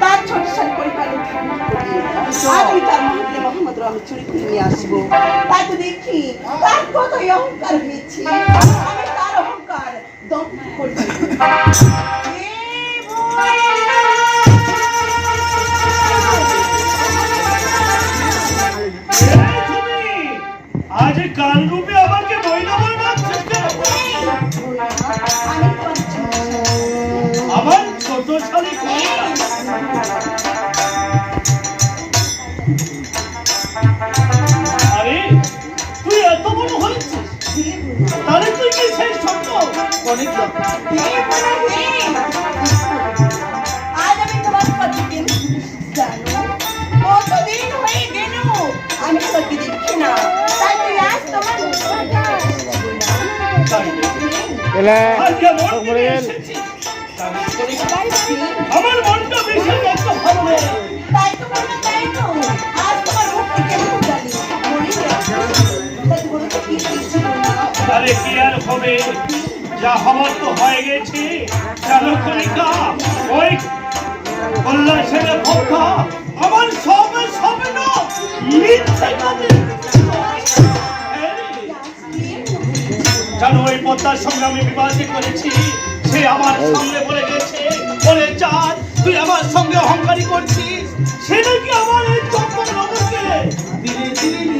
তার ছোট ছোট পরিবারের ধারণ। আমি তার মহাত্মে মোহাম্মদ আমি চুরি করে নিয়ে আসব। তাই তো দেখি তার কত অহংকার হয়েছে। আমি তার অহংকার দম্ভ করছি। আজ কাল রূপে আমাকে মহিলা কণিকা আজ আমি তোমার কতদিন জানো কতদিন হয়ে গেল আমি তোকে দেখি না তাই তুই আজ তোমার এলে মন নিয়ে এসেছিস। আমার মনটা বেশি একটা ভালো তাই তো বলল তাই তো। আজ তোমার মুখ থেকে জানি। মনে আছে তাই বলো কি ছিল না আরে কি আর হবে? যা হবার তো হয়ে গেছে চলো কণিকা ওই আমার সব স্বপ্ন কথা। ওই পদ্মার সঙ্গে আমি বিবাহিত করেছি সে আমার সামনে বলে গেছে, বলে, চাঁদ, তুই আমার সঙ্গে অহংকারী করছিস সে নাকি আমার এই নগরকে ধীরে ধীরে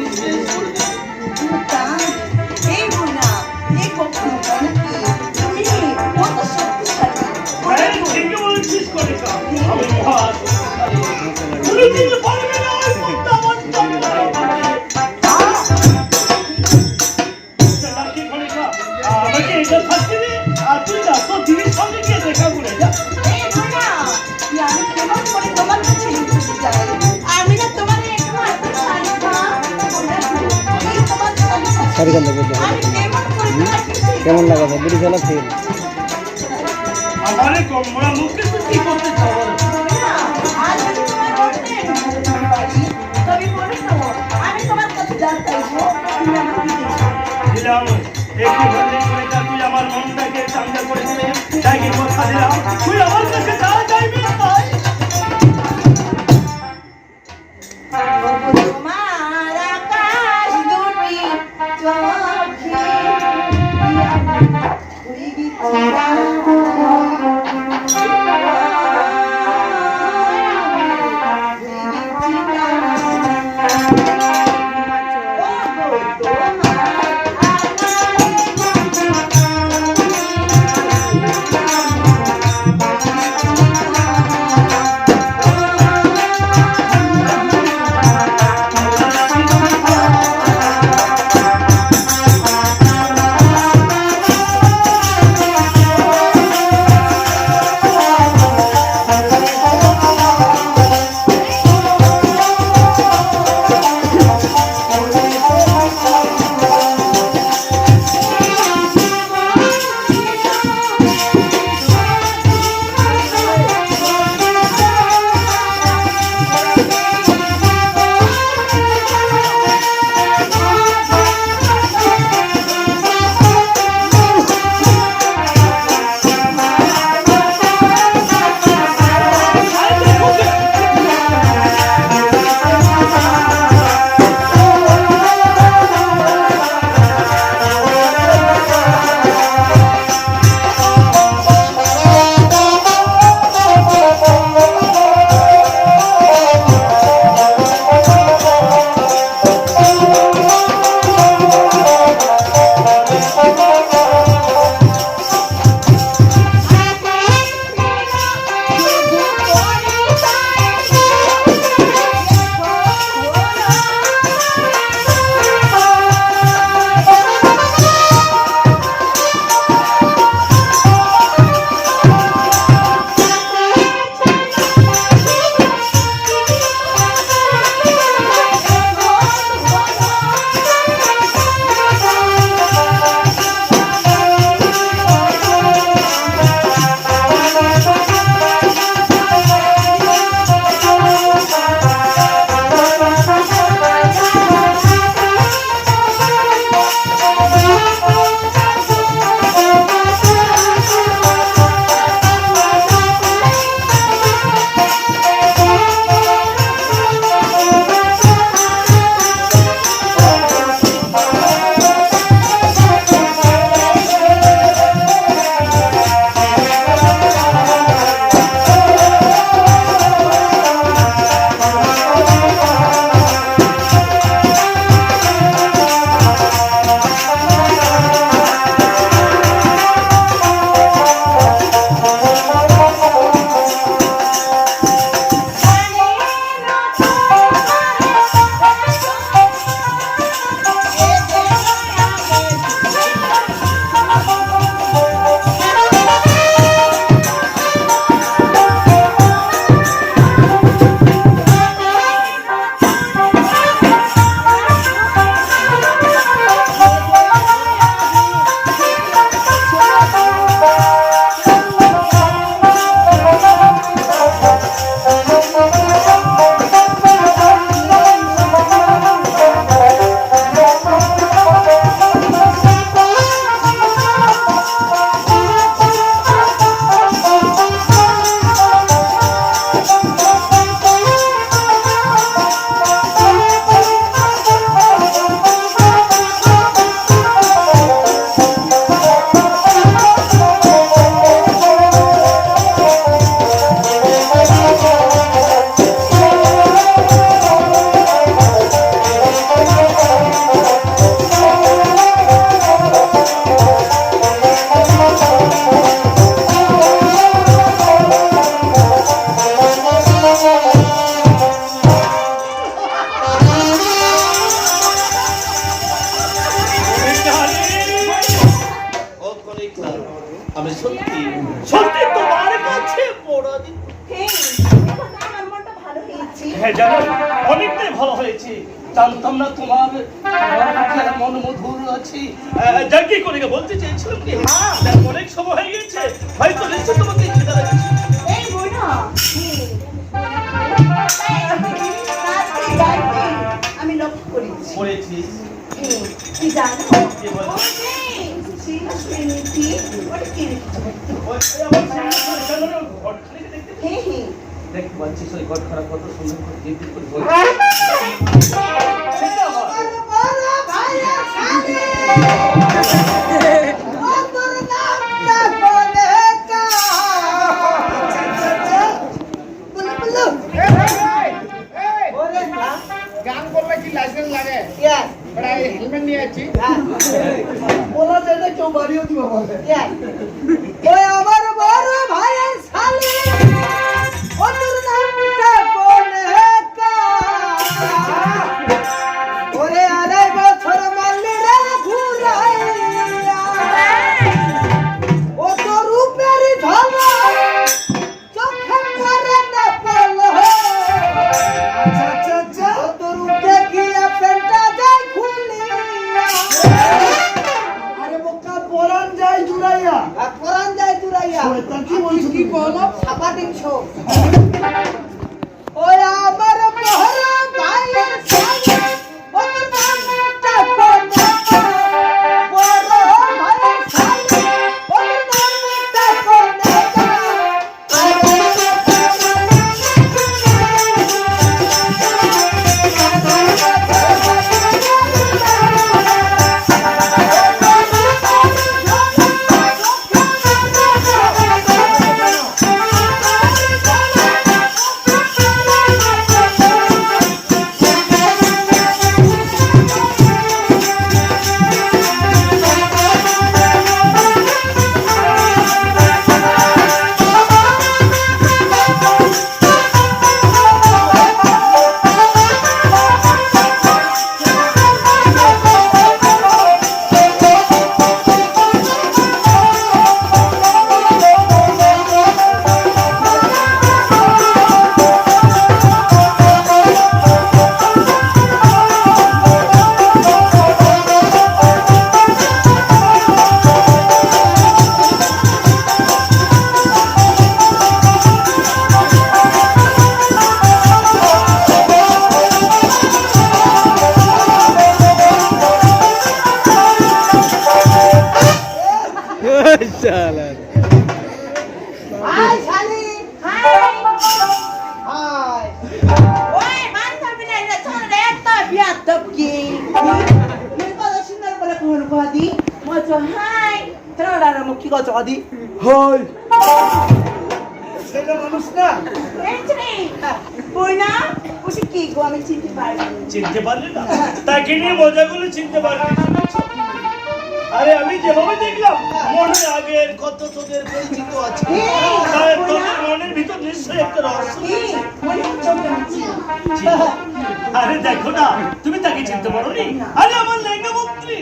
দিবে। দিলাম একটি বললি কণিকা, তুই তাই কি গেছে ভালো হয়েছে। জানতাম না তোমার মন মধুর আছে। যাক করে বলতে চেয়েছিলাম কি হ্যাঁ অনেক সময় হয়ে গেছে হয়তো নিশ্চয় তোমাকে খিদা লেগেছে এই বোনা আমি লক্ষ্য করেছি। হুম, কি জানো? কি বল? ওই যে ওটা কি রেখেছো ওই আমার সামনে করে কেন রে? ঘরখানেকে দেখতে হ্যাঁ হ্যাঁ ওই ঘর খারাপ কত সুন্দর করে চিনতে পারলি না? তাকে নিয়ে মজা করে চিনতে পারলি। আরে আমি যেভাবে দেখলাম মনে আগের কত তোদের পরিচিত আছে। তোদের মনের ভিতর নিশ্চয়ই একটা রহস্য আরে দেখো না তুমি তাকে চিনতে পারো নি আরে আমার লেঙ্গা মন্ত্রী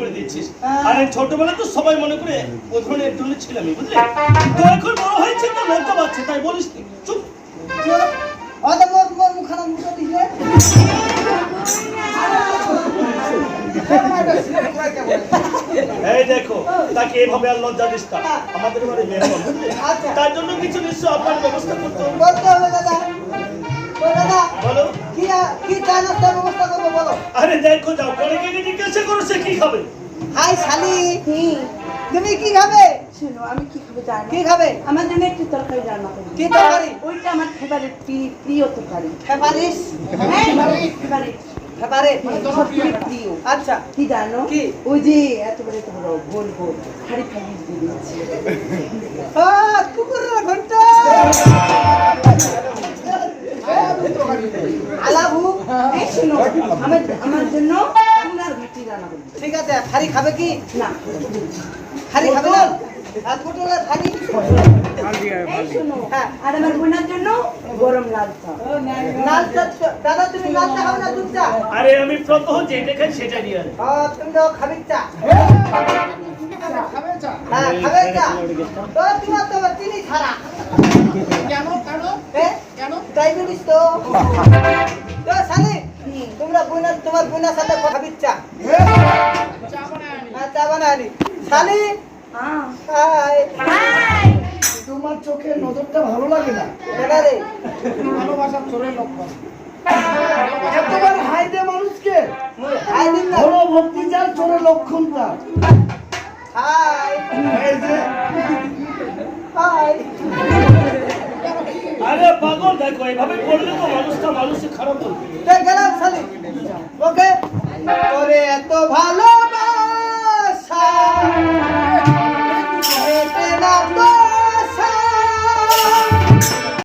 করে দিচ্ছিস। আরে ছোটবেলা তো সবাই মনে করে ও ধরনের একটু ছিলামই বুঝলি? তো এখন বড় হয়েছে তো লজ্জা পাচ্ছে তাই বলিস। চুপ। অত মোর মোর মুখানা মুখে দিলে। এই দেখো তাকে এভাবে আর লজ্জা দিস আমাদের বাড়ি মেহমান আচ্ছা। তার জন্য কিছু নিশ্চয় আপনার ব্যবস্থা করতে হবে। করতে হবে দাদা। আরে দেখো যাও অনেকে জিজ্ঞাসা করো সে কি খাবে? হাই শালি তুমি কি খাবে? শুনো আমি কি খাবে জানো? কি খাবে? আমার জন্য একটু তরকারি রান্না করো। কি তরকারি? ওইটা আমার ফেভারিট প্রিয় তরকারি। ফেভারিট ফেভারিট ফেভারিট সবথেকে প্রিয়। আচ্ছা। কি জানো? কি? ওই যে এত বড় এত বড় গোল গোল হাড়ি ফাড়ি দিয়ে দিচ্ছি কুকুরের ঘণ্টা! আমার আমার জন্য কুমড়ার ঘাটি রান্না করব। ঠিক আছে হাড়ি খাবে কি? না। হাড়ি খাবে না? আর পটলের হাড়ি? হ্যাঁ। আর আমার বোনার জন্য গরম লাল চা। লাল চা দাদা তুমি লাল চা খাবে না দুধ চা? আরে আমি প্রথম যেটা খাই সেটা নিয়ে আয়। তুমি তো খাবি চা। খাবে চা হ্যাঁ খাবে চা। তো তোমার তো চিনি ছাড়া। কেন কেন এ কেন? ডায়াবেটিস তো। তোমরা বোনা তোমার বোনের সাথে কথা বিচ্ছা চা বানায় আনি চা বানানি শালি? হাই। হাই তোমার চোখে নজরটা ভালো লাগে না? দাদা রে? ভালোবাসার চোরের লক্ষণ। এতবার হাই দে মানুষকে। হাই দিন না ভক্তি যার চোরের লক্ষণ তার হাই এই যে এখন দেখো, এভাবে করলে তো মানুষটা মানুষের খারাপ বলবে গেলাম শালি। ওকে? ওরে এত ভালোবাসা।